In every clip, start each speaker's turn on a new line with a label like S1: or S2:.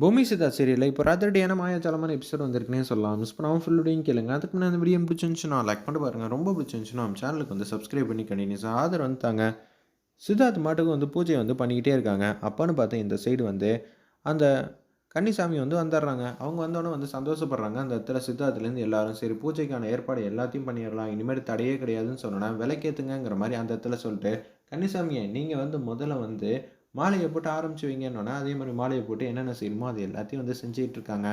S1: பூமி சிதா சீரியலில் இப்போ ராத்திரடியான மாயாஜாலமான எபிசோட் வந்திருக்குனே சொல்லலாம். மிஸ் பண்ணாமல் ஃபுல்லுடையும் கேளுங்க. அதுக்கு முன்னாடி அந்த வீடியோ பிடிச்சிருந்துச்சுன்னா லைக் பண்ணி பாருங்கள் ரொம்ப பிடிச்சிருந்துச்சுன்னா நம்ம சேனலுக்கு வந்து சப்ஸ்கிரைப் பண்ணி கண்டினியூஸாக ஆதரவு வந்துட்டாங்க சித்தார்த் மாட்டுக்கு வந்து பூஜை வந்து பண்ணிக்கிட்டே இருக்காங்க. அப்போன்னு பார்த்து இந்த சைடு வந்து அந்த கன்னிசாமி வந்து வந்துடுறாங்க. அவங்க வந்தோடனே வந்து சந்தோஷப்படுறாங்க. அந்த இடத்துல சித்தார்த்துலேருந்து எல்லாரும் சரி பூஜைக்கான ஏற்பாடு எல்லாத்தையும் பண்ணிடலாம். இனிமேல் தடையே கிடையாதுன்னு சொன்னோன்னா விலைக்கேத்துங்கிற மாதிரி அந்த இடத்துல சொல்லிட்டு கன்னிசாமியை நீங்கள் வந்து முதல்ல வந்து மாலையை போட்டு ஆரம்பிச்சு வைங்கன்னொன்னே அதே மாதிரி மாலையை போட்டு என்னென்ன செய்யணுமோ அது எல்லாத்தையும் வந்து செஞ்சுக்கிட்டு இருக்காங்க.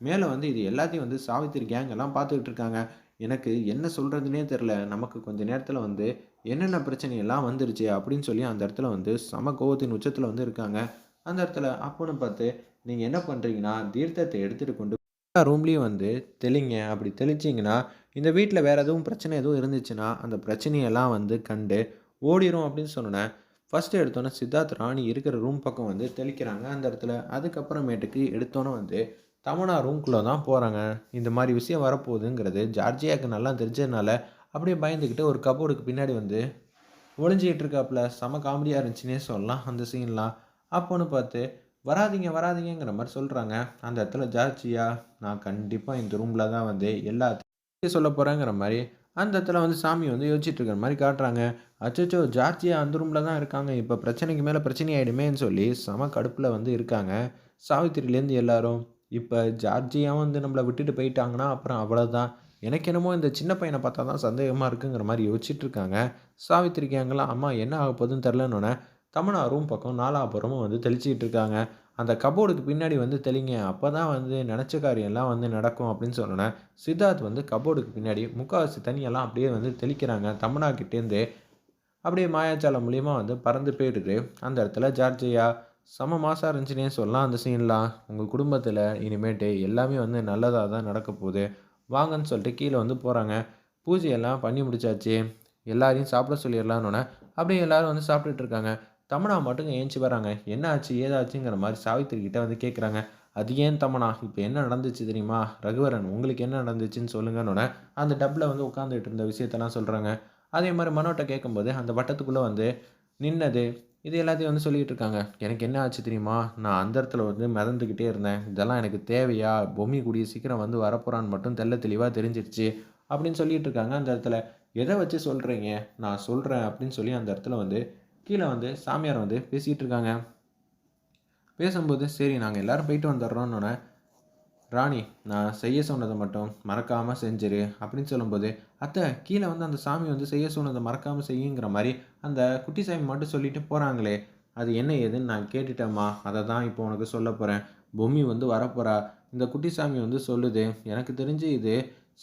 S1: மேலே வந்து இது எல்லாத்தையும் வந்து சாவித்திரி கேங் எல்லாம் பார்த்துக்கிட்டு இருக்காங்க. எனக்கு என்ன சொல்கிறதுனே தெரில நமக்கு கொஞ்ச நேரத்தில் வந்து என்னென்ன பிரச்சனை எல்லாம் வந்துருச்சு அப்படின்னு சொல்லி அந்த இடத்துல வந்து சம கோவத்தின் உச்சத்தில் வந்து இருக்காங்க. அந்த இடத்துல அப்போன்னு பார்த்து நீங்கள் என்ன பண்ணுறீங்கன்னா தீர்த்தத்தை எடுத்துகிட்டு கொண்டு ரூம்லேயும் வந்து தெளிங்க. அப்படி தெளிச்சிங்கன்னா இந்த வீட்டில் வேறு எதுவும் பிரச்சனை எதுவும் இருந்துச்சுன்னா அந்த பிரச்சனையெல்லாம் வந்து கண்டு ஓடிரும் அப்படின்னு சொன்னேன் ஃபஸ்ட்டு எடுத்தோன்னே சித்தார்த் ராணி இருக்கிற ரூம் பக்கம் வந்து தெளிக்கிறாங்க. அந்த இடத்துல அதுக்கப்புறமேட்டுக்கு எடுத்தோன்னே வந்து தமனா ரூம்குள்ளே தான் போகிறாங்க இந்த மாதிரி விஷயம் வரப்போகுதுங்கிறது ஜார்ஜியாவுக்கு நல்லா தெரிஞ்சதுனால அப்படியே பயந்துக்கிட்டு ஒரு கபோர்டுக்கு பின்னாடி வந்து ஒளிஞ்சிக்கிட்டு இருக்காப்புல. செம காமெடியாக இருந்துச்சுன்னே சொல்லலாம் அந்த சீன்லாம் அப்போன்னு பார்த்து வராதிங்க வராதிங்கிற மாதிரி சொல்கிறாங்க அந்த இடத்துல ஜார்ஜியா நான் கண்டிப்பாக இந்த ரூமில் தான் வந்து எல்லாத்தையும் சொல்ல போகிறேங்கிற மாதிரி அந்த இடத்துல வந்து சாமி வந்து யோசிச்சுட்டு இருக்கிற மாதிரி காட்டுறாங்க. அச்சோ ஜார்ஜியா அந்த ரூமில் தான் இருக்காங்க. இப்போ பிரச்சனைக்கு மேலே பிரச்சனை ஆகிடுமேன்னு சொல்லி செம கடுப்பில் வந்து இருக்காங்க. சாவித்திரிலேருந்து எல்லாரும் இப்போ ஜார்ஜியா வந்து நம்மளை விட்டுட்டு போயிட்டாங்கன்னா அப்புறம் அவ்வளோதான் எனக்கு என்னமோ இந்த சின்ன பையனை பார்த்தா தான் சந்தேகமாக இருக்குங்கிற மாதிரி யோசிச்சுட்டு இருக்காங்க. சாவித்திரிக்கு கேங்கெல்லாம் அம்மா என்ன ஆக போகுதுன்னு தெரிலன்னொன்னே தமனா ரூம் பக்கம் நாலாபுரமும் வந்து தெளிச்சிக்கிட்டு இருக்காங்க அந்த கபோர்டுக்கு பின்னாடி வந்து தெளிங்க அப்போ தான் வந்து நினச்ச காரியம்லாம் வந்து நடக்கும் அப்படின்னு சொன்னோன்னே சித்தார்த் வந்து கபோர்டுக்கு பின்னாடி முக்கால்வாசி தண்ணியெல்லாம் அப்படியே வந்து தெளிக்கிறாங்க தமிழாக்கிட்டேருந்து அப்படியே மாயாச்சாலம் மூலியமாக வந்து பறந்து போயிடுது. அந்த இடத்துல ஜார்ஜியா செம மாசாக இருந்துச்சுன்னே சொல்லலாம் அந்த சீன்லாம். உங்கள் குடும்பத்தில் இனிமேட்டு எல்லாமே வந்து நல்லதாக தான் நடக்க போகுது. வாங்கன்னு சொல்லிட்டு கீழே வந்து போகிறாங்க பூஜையெல்லாம் பண்ணி முடிச்சாச்சு. எல்லாரையும் சாப்பிட சொல்லிடலான்னு அப்படியே எல்லோரும் வந்து சாப்பிட்டுட்டு இருக்காங்க. தமனா மட்டும் ஏஞ்சி வராங்க. என்ன ஆச்சு ஏதாச்சுங்கிற மாதிரி சாவித்திரி கிட்ட வந்து கேட்குறாங்க அது ஏன் தமனா? இப்போ என்ன நடந்துச்சு தெரியுமா? ரகுவரன் உங்களுக்கு என்ன நடந்துச்சுன்னு சொல்லுங்கன்னொன்னே அந்த டப்பில் வந்து உட்காந்துட்டு இருந்த விஷயத்தெல்லாம் சொல்கிறாங்க அதே மாதிரி மனோட்டை கேட்கும்போது அந்த வட்டத்துக்குள்ளே வந்து நின்னது இது எல்லாத்தையும் வந்து சொல்லிகிட்டு இருக்காங்க. எனக்கு என்ன ஆச்சு தெரியுமா? நான் அந்த இடத்துல வந்து மிதந்துக்கிட்டே இருந்தேன். இதெல்லாம் எனக்கு தேவையா? பொம்மி கூடிய சீக்கிரம் வந்து வரப்போகிறான்னு மட்டும் தெல்ல தெளிவாக தெரிஞ்சிருச்சு அப்படின்னு சொல்லிகிட்டு இருக்காங்க அந்த இடத்துல. எதை வச்சு சொல்கிறீங்க நான் சொல்கிறேன் அப்படின்னு சொல்லி அந்த இடத்துல வந்து கீழே வந்து சாமியார் வந்து பேசிகிட்டு இருக்காங்க பேசும்போது சரி நாங்கள் எல்லோரும் போயிட்டு வந்துடுறோன்னொன்னே ராணி நான் செய்ய சொன்னதை மட்டும் மறக்காமல் செஞ்சிரு அப்படின்னு சொல்லும்போது அத்தை கீழே வந்து அந்த சாமி வந்து செய்ய சொன்னதை மறக்காமல் செய்யுங்கிற மாதிரி அந்த குட்டி சாமி மட்டும் சொல்லிட்டு போகிறாங்களே அது என்ன ஏதுன்னு நான் கேட்டுட்டேம்மா அதை தான் இப்போ உனக்கு சொல்ல போகிறேன் பொம்மி வந்து வரப்போகிறா இந்த குட்டி சாமி வந்து சொல்லுது எனக்கு தெரிஞ்சு இது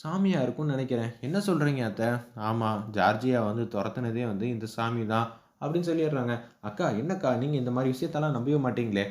S1: சாமியாக இருக்கும்னு நினைக்கிறேன். என்ன சொல்கிறீங்க அத்தை? ஆமாம் ஜார்ஜியா வந்து துரத்துனதே வந்து இந்த சாமி தான். அப்படின்னு சொல்லிடுறாங்க. அக்கா என்னக்கா நீங்கள் இந்த மாதிரி விஷயத்தெல்லாம் நம்பவே மாட்டீங்களே?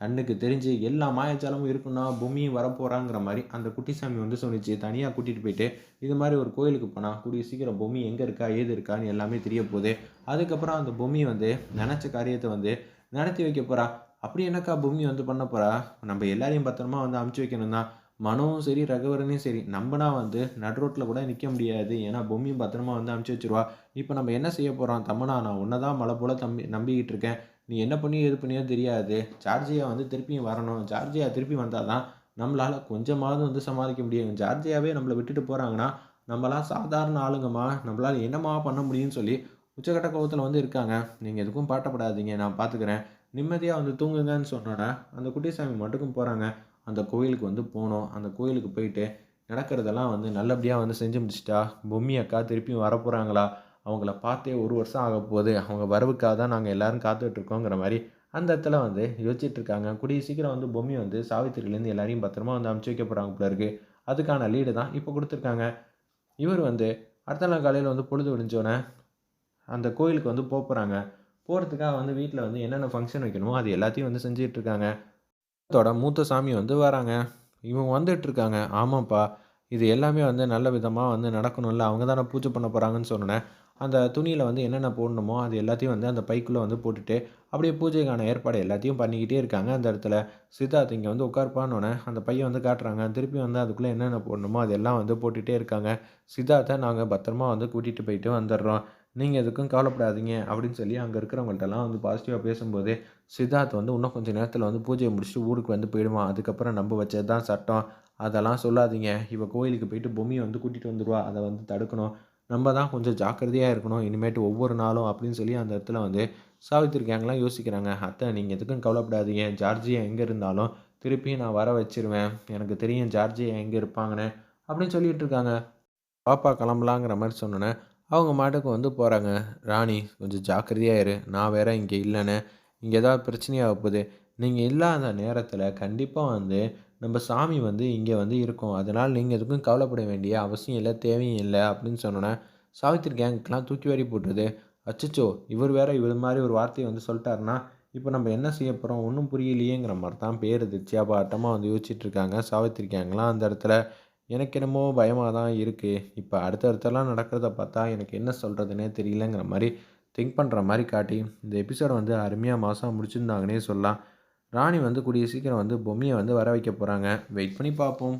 S1: கண்ணுக்கு தெரிஞ்சு எல்லா மாயாஜாலமும் இருக்குன்னா பூமியும் வரப்போகிறாங்கிற மாதிரி அந்த குட்டிசாமி வந்து சொன்னிச்சு. தனியாக கூட்டிகிட்டு போயிட்டு இது மாதிரி ஒரு கோயிலுக்கு போனால் கூடிய சீக்கிரம் பொம்மி எங்கே இருக்கா ஏது இருக்கான்னு எல்லாமே தெரிய போகுது அதுக்கப்புறம் அந்த பொம்மி வந்து நினச்ச காரியத்தை வந்து நடத்தி வைக்க போகிறா அப்படி என்னக்கா பூமி வந்து பண்ண போகிறா நம்ம எல்லாரையும் பத்திரமா வந்து அமுச்சு வைக்கணும் தான் மனோவும் சரி ரகவரனையும் சரி நம்பனா வந்து நடுரோட்டில் கூட நிற்க முடியாது. ஏன்னா பொம்மியும் பத்திரமா வந்து அமுச்சு வச்சுருவா. இப்போ நம்ம என்ன செய்ய போகிறோம் தம்மனா நான் ஒன்றை தான் மழை போல் தம்பி நம்பிக்கிட்டு இருக்கேன். நீ என்ன பண்ணி எது பண்ணியோ தெரியாது. ஜார்ஜியா வந்து திருப்பியும் வரணும். ஜார்ஜியா திருப்பி வந்தால் தான் நம்மளால் கொஞ்சமாவது வந்து சமாளிக்க முடியும். ஜார்ஜியாவே நம்மளை விட்டுட்டு போகிறாங்கன்னா நம்மளாம் சாதாரண ஆளுங்கம்மா. நம்மளால் என்னம்மா பண்ண முடியும்னு சொல்லி உச்சக்கட்ட கோபத்தில் வந்து இருக்காங்க. நீங்கள் எதுக்கும் பாட்டப்படாதீங்க நான் பார்த்துக்கிறேன் நிம்மதியாக வந்து தூங்குங்கன்னு சொன்னோட அந்த குட்டிசாமி மட்டுக்கும் போகிறாங்க அந்த கோயிலுக்கு வந்து போனோம். அந்த கோயிலுக்கு போயிட்டு நடக்கிறதெல்லாம் வந்து நல்லபடியாக வந்து செஞ்சு முடிச்சிட்டா. பொம்மி அக்கா திருப்பியும் வரப்போகிறாங்களா அவங்கள பார்த்தே ஒரு வருஷம் ஆக போகுது. அவங்க வரவுக்காக தான் நாங்கள் எல்லோரும் காத்துட்ருக்கோங்கிற மாதிரி அந்த இடத்துல வந்து யோசிச்சுட்ருக்காங்க கூடிய சீக்கிரம் வந்து பொம்மி வந்து சாவித்திரிலேருந்து எல்லாரையும் பத்திரமா வந்து அமுச்சு வைக்க போகிறாங்க போல இருக்குது அதுக்கான லீடு தான் இப்போ கொடுத்துருக்காங்க. இவர் வந்து அடுத்த நாள் காலையில் வந்து பொழுது விடிஞ்சோடனே அந்த கோயிலுக்கு வந்து போக போகிறாங்க போகிறதுக்காக வந்து வீட்டில் வந்து என்னென்ன ஃபங்க்ஷன் வைக்கணுமோ அது எல்லாத்தையும் வந்து செஞ்சிட்ருக்காங்க தோட மூத்த சாமி வந்து வராங்க. இவங்க வந்துட்டுருக்காங்க ஆமாப்பா இது எல்லாமே வந்து நல்ல விதமாக வந்து நடக்கணும்ல. அவங்க தானே பூஜை பண்ண போகிறாங்கன்னு சொன்னேன் அந்த துணியில் வந்து என்னென்ன போடணுமோ அது எல்லாத்தையும் வந்து அந்த பைக்குள்ளே வந்து போட்டுட்டு அப்படியே பூஜைக்கான ஏற்பாடு எல்லாத்தையும் பண்ணிக்கிட்டே இருக்காங்க. அந்த இடத்துல சித்தார்த் இங்கே வந்து உட்கார்ப்பான்னொன்னே அந்த பையன் வந்து காட்டுறாங்க. திருப்பி வந்து அதுக்குள்ளே என்னென்ன போடணுமோ அதெல்லாம் வந்து போட்டுகிட்டே இருக்காங்க. சித்தார்த்தை நாங்கள் பத்திரமா வந்து கூட்டிகிட்டு போயிட்டு வந்துடுறோம். நீங்கள் எதுக்கும் கவலைப்படாதீங்க அப்படின்னு சொல்லி அங்கே இருக்கிறவங்கள்ட்டலாம் வந்து பாசிட்டிவாக பேசும்போது சித்தார்த் வந்து இன்னும் கொஞ்சம் நேரத்தில் வந்து பூஜையை முடிச்சுட்டு ஊருக்கு வந்து போயிடுவான் அதுக்கப்புறம் நம்ப வச்சது தான் சட்டம். அதெல்லாம் சொல்லாதீங்க. இப்போ கோயிலுக்கு போயிட்டு பொம்மியை வந்து கூட்டிகிட்டு வந்துடுவா அதை வந்து தடுக்கணும். நம்ம தான் கொஞ்சம் ஜாக்கிரதையாக இருக்கணும். இனிமேட்டு ஒவ்வொரு நாளும் அப்படின்னு சொல்லி அந்த இடத்துல வந்து சாவித்திரி கேங்லாம் யோசிக்கிறாங்க. அத்தை நீங்கள் எதுக்கும் கவலைப்படாதீங்க. ஜார்ஜியா எங்கே இருந்தாலும் திருப்பியும் நான் வர வச்சிருவேன். எனக்கு தெரியும் ஜார்ஜியா எங்கே இருப்பாங்கன்னு அப்படின்னு சொல்லிகிட்டு இருக்காங்க. பாப்பா கிளம்பலாங்கிற மாதிரி சொன்னோன்னே அவங்க மாட்டுக்கு வந்து போகிறாங்க ராணி கொஞ்சம் ஜாக்கிரதையாக இரு நான் வேற இங்கே இல்லைன்னு இங்கே ஏதாவது பிரச்சனையாக போகுது. நீங்கள் இல்லாத நேரத்தில் கண்டிப்பாக வந்து நம்ம சாமி வந்து இங்கே வந்து இருக்கும். அதனால் நீங்கள் எதுக்கும் கவலைப்பட வேண்டிய அவசியம் இல்லை தேவையும் இல்லை அப்படின்னு சொன்னோன்னே சாவித்திரி கேங்குக்கெலாம் தூக்கி வாரி போட்டுருது. அச்சச்சோ இவர் வேற இவர் மாதிரி ஒரு வார்த்தையை வந்து சொல்லிட்டாருன்னா இப்போ நம்ம என்ன செய்ய போகிறோம் ஒன்றும் புரியலையேங்கிற மாதிரி தான் பேர் திச்சியாபாட்டமாக வந்து யோசிச்சுட்டு இருக்காங்க சாவித்திரி கேங்லாம் அந்த இடத்துல. எனக்கு என்னமோ பயமாக தான் இருக்குது இப்போ அடுத்தடுத்தெல்லாம் நடக்கிறத பார்த்தா எனக்கு என்ன சொல்கிறதுனே தெரியலங்கிற மாதிரி திங்க் பண்ணுற மாதிரி காட்டி இந்த எபிசோடை வந்து அருமையாக மாதம் முடிச்சிருந்தாங்கன்னே சொல்லலாம். ராணி வந்து கூடிய சீக்கிரம் வந்து பொம்மியை வந்து வர வைக்க போகிறாங்க வெயிட் பண்ணி பார்ப்போம்.